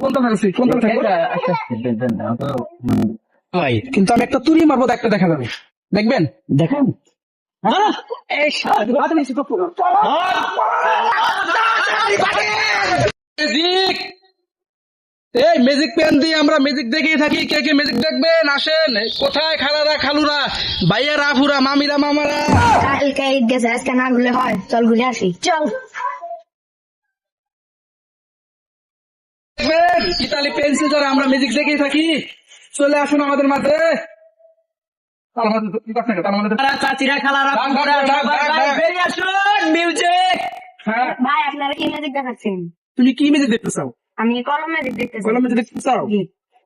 কোনটা থাকছি কোনটা থাকব কিন্তু আমি একটা তুরি মারবো একটা দেখা যাবে। দেখবেন? দেখেন। এই ম্যাজিক পেন দিয়ে আমরা ম্যাজিক দেখেই থাকি। কে কে ম্যাজিক দেখবেন? আসেন। কোথায় খালারা খালুরা? ভাইয়ারা আফুরা মামিরা মামারা? কালকে ঈদ গেছে আজকে না ঘুরলে হয়। চল ঘুরে আসি। চল। দেখবেন? ইতালি পেন্সিল দ্বারা আমরা ম্যাজিক দেখেই থাকি। চলে আসুন আমাদের মাঝে। চাচিরা খালারা। বেরিয়ে আসুন মিউজিক হ্যাঁ। ভাই আপনারা কি ম্যাজিক দেখাচ্ছেন? তুমি কি ম্যাজিক দেখতে চাও? আমি কলম ম্যাজিক দেখতেছি কলম ম্যাজিক দেখতে চাও?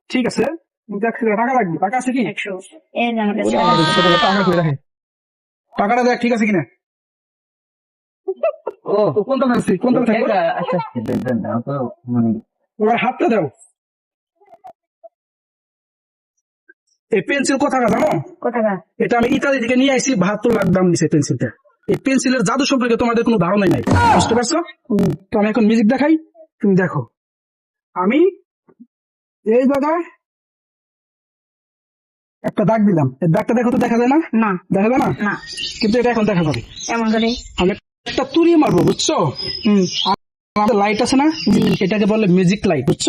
ঠিক আছে। টাকা লাগবে। টাকা আছে কি? টাকাটা দেখ ঠিক আছে কিনা? ও। কোনটা থাকছি কোনটা থাকব আচ্ছা। ওর হাতটা দাও এই পেন্সিল কোথা জানো? কোথাকা এটা আমি ইতালি থেকে নিয়ে আসছি বাহাত্তর লাখ দাম দিছে পেন্সিলটা। এই পেন্সিলের জাদু সম্পর্কে তোমাদের কোনো ধারণাই নাই বুঝতে পারছ? তো আমি এখন মিউজিক দেখাই তুমি দেখো। আমি এই জায়গায় একটা দাগ দিলাম। এই দাগটা দেখো তো দেখা যায় না? না। দেখা যায় না? না। কিন্তু এটা এখন দেখা যাবে। এমন করে? আমি একটা তুরি মারবো বুঝছ? হুম। আমাদের লাইট আছে না? এটাকে বলে ম্যাজিক লাইট বুঝছ?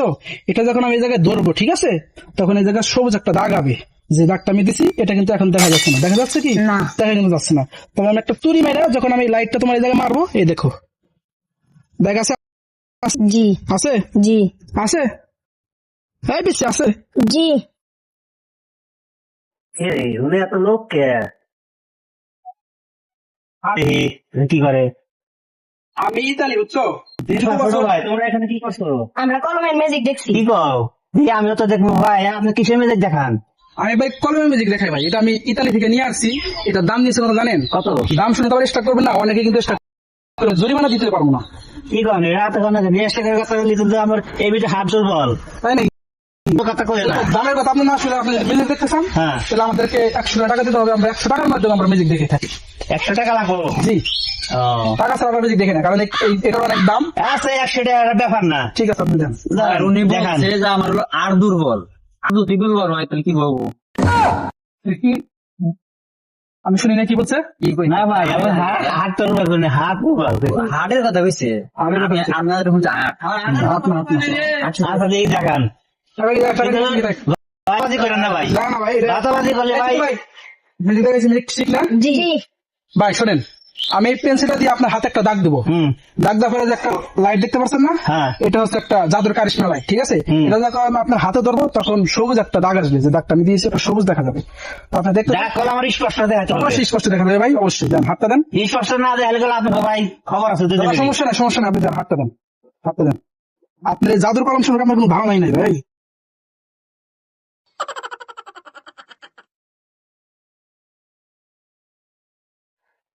এটা যখন আমি এই জায়গায় ধরবো ঠিক আছে? তখন এই জায়গায় সবুজ একটা দাগ হবে যে দাগটা আমি দিছি এটা কিন্তু এখন দেখা যাচ্ছে না। দেখা যাচ্ছে কি? দেখা কিন্তু যাচ্ছে না। তবে আমি একটা তুরি মেরে যখন আমি লাইটটা তোমার এই জায়গায় মারবো এই দেখো। দেখ আছে? জি। আছে? জি। আছে? এই বেশি আছে। জি। এই উনি এত লোক কে? কি করে? আমি ইতালি বুঝছ? তোমরা এখানে কি করছ? আমরা কলমের ম্যাজিক দেখছি। কি কও? দিয়ে আমিও তো দেখব ভাই আপনি কিসের মেজাজ দেখান? আমি ভাই কলমের ম্যাজিক দেখাই ভাই এটা আমি ইতালি থেকে নিয়ে আসছি। এটা দাম কত জানেন? কত? দাম শুনে তো স্টার্ট করবেন না অনেকে কিন্তু স্টার্ট জরিমানা দিতে পারব না। কি কন রাতে কথা আমার এই ভিতরে হাত দুর্বল তাই নাকি? কথা কই দামের কথা আপনি না শুনে আপনি ম্যাজিক দেখতে চান হ্যাঁ। তাহলে আমাদেরকে একশো টাকা দিতে হবে আমরা একশো টাকার মাধ্যমে আমরা ম্যাজিক দেখে থাকি। একশো টাকা লাগবো? জি। টাকা ছাড়া আমরা ম্যাজিক দেখি না কারণ এই- এই- এটার অনেক দাম। আচ্ছা একশো টাকার ব্যাপার না। ঠিক আছে আপনি দেন। আর উনি বলছে যে আমার আর দুর্বল। আর যদি দুর্বল হয় তাহলে কি বলব? কি আমি শুনি না কি বলছে? কি কই? না ভাই আমার হাত হাত দুর্বল কথা কইছে। হার্টের কথা কইছে। আপনাদের হাত না, হাত না। আচ্ছা এই দেখান। দেখ। করেন না ভাই। না না করলে না? জি। শোনেন আমি এই পেন্সিলটা দিয়ে আপনার হাতে একটা দাগ দেবো। দাগ দেওয়ার পরে একটা লাইট দেখতে পাচ্ছেন না? হ্যাঁ। এটা হচ্ছে একটা জাদুর কারিশমা লাইট ঠিক আছে? এটা যখন আমি আপনার হাতে ধরবো তখন সবুজ একটা দাগ আসবে। যে দাগটা আমি দিয়েছি ওটা সবুজ দেখা যাবে। আপনি দেখতে আমার স্পষ্ট দেখাতে অবশ্যই স্পষ্ট দেখা যাবে ভাই অবশ্যই। দেন হাতটা দেন। স্পষ্ট না দেখালে ভাই খবর আছে সমস্যা না সমস্যা নাই আপনি দেন হাতটা দেন। হাতটা দেন। আপনার এই জাদুর কলম সম্পর্কে আপনার কোনো ধারণাই নাই ভাই।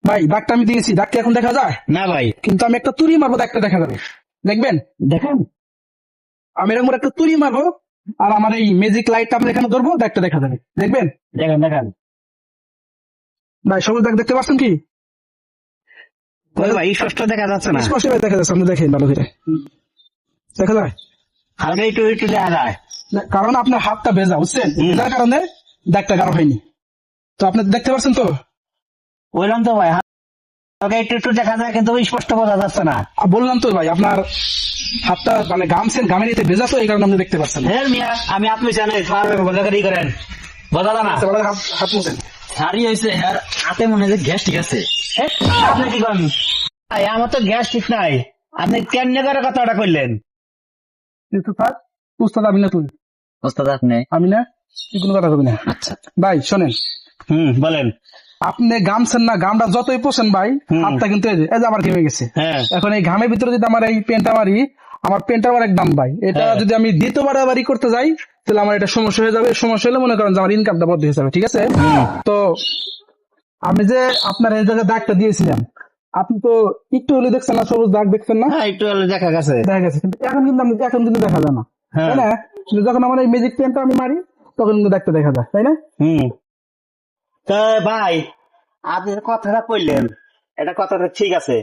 ভাই দাগটা আমি দিয়েছি দাগটা এখন দেখা যায়? না ভাই। কিন্তু আমি একটা তুরি মারবো দাগটা দেখা যাবে। দেখবেন? দেখেন। আমি এরকম একটা তুরি মারবো আর আমার এই ম্যাজিক লাইটটা আপনি এখানে ধরবো দাগটা দেখা যাবে। দেখবেন? দেখেন দেখেন। ভাই সবুজ দাগ দেখতে পাচ্ছেন কি? ভাই স্পষ্ট দেখা যাচ্ছে না। স্পষ্ট দেখা যাচ্ছে আপনি দেখেন ভালো করে। দেখা যায়? হালকা একটু একটু দেখা যায়। কারণ আপনার হাতটা ভেজা বুঝছেন। ভেজার কারণে দাগটা গাঢ় হয়নি। তো আপনি দেখতে পাচ্ছেন তো? বললাম তো ভাই হালকা একটু একটু দেখা যায় কিন্তু স্পষ্ট বোঝা যাচ্ছে না। বললাম তো ভাই আপনার হাতটা মানে গামছেন গামের এতে ভেজা তো এই কারণে আপনি দেখতে পাচ্ছেন। হ্যাঁ মিয়া আমি আপনি জানেন বোঝাকারি করেন? বোঝা আচ্ছা, হাত- হাত মুছেন। হারি হয়েছে আর হাতে মনে হয় যে গ্যাস ঠিক আছে। এ, আপনি কি করেন? ভাই, আমার তো গ্যাস ঠিক নাই। আপনি কেমনে করে কথাটা করলেন কিন্তু স্যার উস্তাদ আমি না তুই। ওস্তাদ আপনি? আমি না কোনো কথা কবি না। আচ্ছা। ভাই শোনেন। হুম বলেন। আপনি গামছেন না গামটা যতই পোষেন ভাই হাতটা কিন্তু এই যে আমার ঘেমে গেছে। হ্যাঁ। এখন এই ঘামের ভিতরে যদি আমার এই পেনটা মারি আমার পেনটা আমার এক দাম ভাই এটা হ্যাঁ। যদি আমি দ্বিতীয়বার বাড়ি করতে যাই তাহলে আমার এটা সমস্যা হয়ে যাবে। সমস্যা হলে মনে করেন যে আমার ইনকামটা বদ্ধ হয়ে যাবে ঠিক আছে? তো আমি যে আপনার এই জায়গায় দাগটা দিয়েছিলাম আপনি তো একটু হলে দেখছেন না সবুজ দাগ দেখছেন না? হ্যাঁ একটু হলে দেখা গেছে। দেখা গেছে কিন্তু এখন কিন্তু আমি এখন কিন্তু দেখা যায় না। তাই না? কিন্তু যখন আমার এই ম্যাজিক পেনটা আমি মারি তখন কিন্তু দাগটা দেখা যায় তাই না? হুম। তো ভাই। আপনি কথাটা কইলেন এটা কথাটা ঠিক আছে।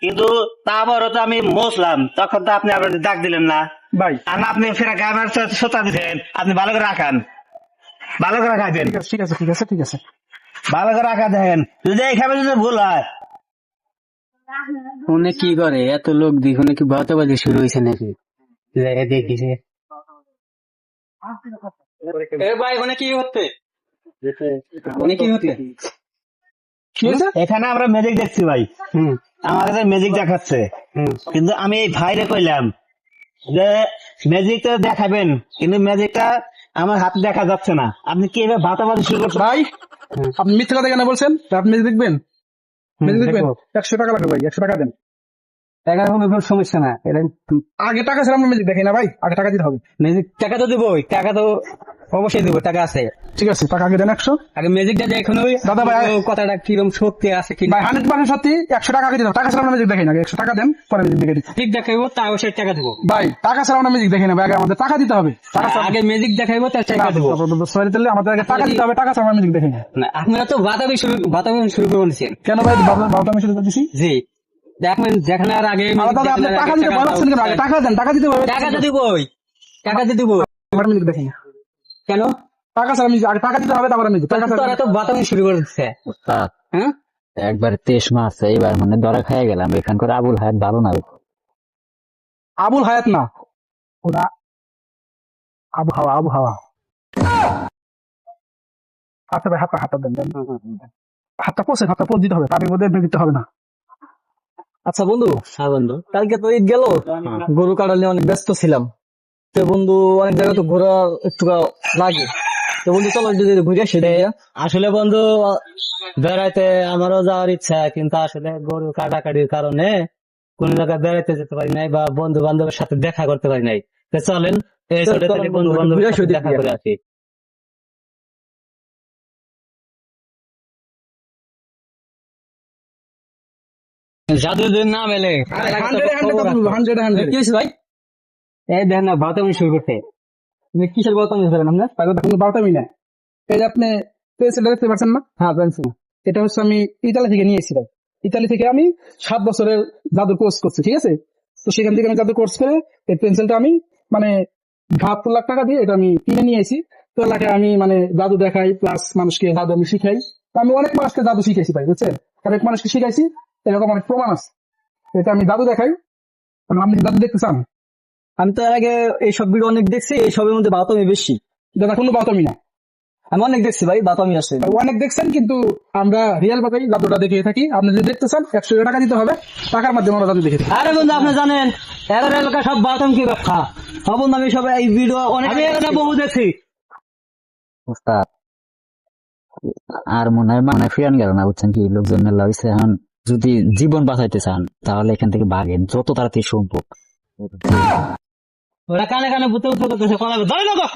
কিন্তু তারপরও তো আমি মসলাম তখন তো আপনি আপনার ডাক দিলেন না। ভাই। আর আপনি ফেরা আমার সোতা দিচ্ছেন আপনি ভালো করে রাখান। ভালো করে রাখাবেন ঠিক আছে ঠিক আছে ঠিক আছে ঠিক আছে। ভালো করে রাখা দেন। যদি এইখানে যদি ভুল হয়। উনি কি করে? এত লোক দেখো নাকি বাতাবাজি শুরু হয়েছে নাকি? দেখিছে এ ভাই ওনে কি হচ্ছে এখানে আমরা ম্যাজিক দেখছি ভাই। কাছে ম্যাজিক দেখাচ্ছে। কিন্তু আমি এই ভাইরে কইলাম যে ম্যাজিকটা দেখাবেন কিন্তু ম্যাজিকটা আমার হাতে দেখা যাচ্ছে না। আপনি কি এবার ভাতাবাজি শুরু করছেন? ভাই আপনি মিথ্যে কথা কেন বলছেন? আপনি দেখবেন? দেখবেন? একশো টাকা লাগবে ভাই একশো টাকা দেন। টাকার কোনো সমস্যা না। এটা আগে টাকা ছাড়া আমরা মেজিক দেখাই না ভাই আগে টাকা দিতে হবে। ম্যাজিক টাকা তো দিবই টাকা তো অবশ্যই দেবো টাকা আছে। ঠিক আছে টাকা আগে দেন একশো। আগে ম্যাজিকটা দেখুন ওই দাদা ভাই, কথাটা কীরকম সত্যি আছে কি ভাই হান্ড্রেড পার্সেন্ট সত্যি একশো টাকা আগে দিতে টাকা ছাড়া আমরা মেজিক দেখাই না একশো টাকা দেন পরে মেজিক দেখে ঠিক দেখাইবো তা অবশ্যই টাকা দেবো। ভাই টাকা ছাড়া আমরা মেজিক দেখি না ভাই আগে আমাদের টাকা দিতে হবে। টাকা আগে ম্যাজিক দেখাইবো তার টাকা দেবো। সরি তাহলে আমাদের আগে টাকা দিতে হবে টাকা ছাড়া আমরা মেজিক দেখি না। না আপনারা তো বাতাবি শুরু বাতাবি শুরু করে কেন ভাই বাবা শুরু করে দিছি? জি। যেখানে আর আগে দাদা আপনি টাকা দিতে পাচ্ছেন কেন আগে টাকা দেন টাকা দিতে হবে টাকা তো দিবই টাকা তো দিবই আমরা মেজিক দেখি না কেন? টাকা ছাড়া মেজিক আগে টাকা দিতে হবে তারপরে মেজিক টাকা ছাড়া তোরা তো বাতাবি শুরু করে দিচ্ছে হ্যাঁ? একবার তেইশ মাস এইবার মানে ধরা খাইয়া গেলাম এখানকার আবুল হায়াত ভালো না? আবুল হায়াত না। ওরা আবহাওয়া আবহাওয়া। হাতে ভাই হাতটা হাতটা দেন দেন। হাতটা পোষেন হাতটা পোষ দিতে হবে তার মধ্যে দিতে হবে না। আচ্ছা বন্ধু হ্যাঁ বন্ধু। কালকে তো ঈদ গেল। গরু কাটা নিয়ে অনেক ব্যস্ত ছিলাম। তো বন্ধু অনেক জায়গায় তো ঘোরা একটু লাগে। তো বন্ধু চলো যদি ঘুরে আসি। আসলে বন্ধু বেড়াইতে আমারও যাওয়ার ইচ্ছা কিন্তু আসলে গরু কাটাকাটির কারণে কোন জায়গায় বেড়াইতে যেতে পারি নাই বা বন্ধু বান্ধবের সাথে দেখা করতে পারি নাই। তো চলেন এই ছোট বন্ধু, বন্ধু বান্ধবের দেখা করে আসি। জাদুদের নাম এলে কি হয়েছে ভাই? এই দেখেন না বাতামি শুরু করতে। কিসের ফেলেন আপনার? কোনো না এই যে আপনি পেন্সিলটা দেখতে পাচ্ছেন না? হ্যাঁ পেন্সিল এটা হচ্ছে আমি ইতালি থেকে নিয়ে এসেছিলাম ইতালি থেকে আমি সাত বছরের জাদুর কোর্স করছি ঠিক আছে? তো সেখান থেকে আমি জাদুর কোর্স করে এই পেন্সিলটা আমি মানে বাহাত্তর লাখ টাকা দিয়ে এটা আমি কিনে নিয়ে এসেছি। তো এলাকায় আমি মানে জাদু দেখাই প্লাস মানুষকে জাদু আমি শিখাই। আমি অনেক মানুষকে জাদু শিখাইছি ভাই বুঝছেন? অনেক মানুষকে শিখাইছি। এরকম অনেক প্রমাণ আছে। এটা আমি দাদু দেখাই। কারণ আপনি দাদু দেখতে চান? আমি তো এর আগে এইসব ভিডিও অনেক দেখছি এইসবের মধ্যে বাতামি বেশি। দাদা কোনো বাতামি না। আমি অনেক দেখছি ভাই বাতামি আছে। অনেক দেখছেন কিন্তু আমরা রিয়েল ভাবেই জাদুটা দেখিয়ে থাকি। আপনি যদি দেখতে চান একশো টাকা দিতে হবে। টাকার মাধ্যমে আমরা জাদু দেখে থাকি। আরে বন্ধু আপনি জানেন এলাকা এলাকা সব বাতাম কি ব্যাখ্যা সব বন্ধু আমি সব এই ভিডিও অনেক আমি এটা বহু দেখছি। আর মনে হয় মানে ফিরান গেল না বুঝছেন কি? লোকজন মেলা হয়েছে এখন। যদি জীবন বাঁচাইতে চান তাহলে এখান থেকে ভাগেন যত তাড়াতাড়ি সম্ভব ওরা কানে কানে বুতে করতেছে ধরে না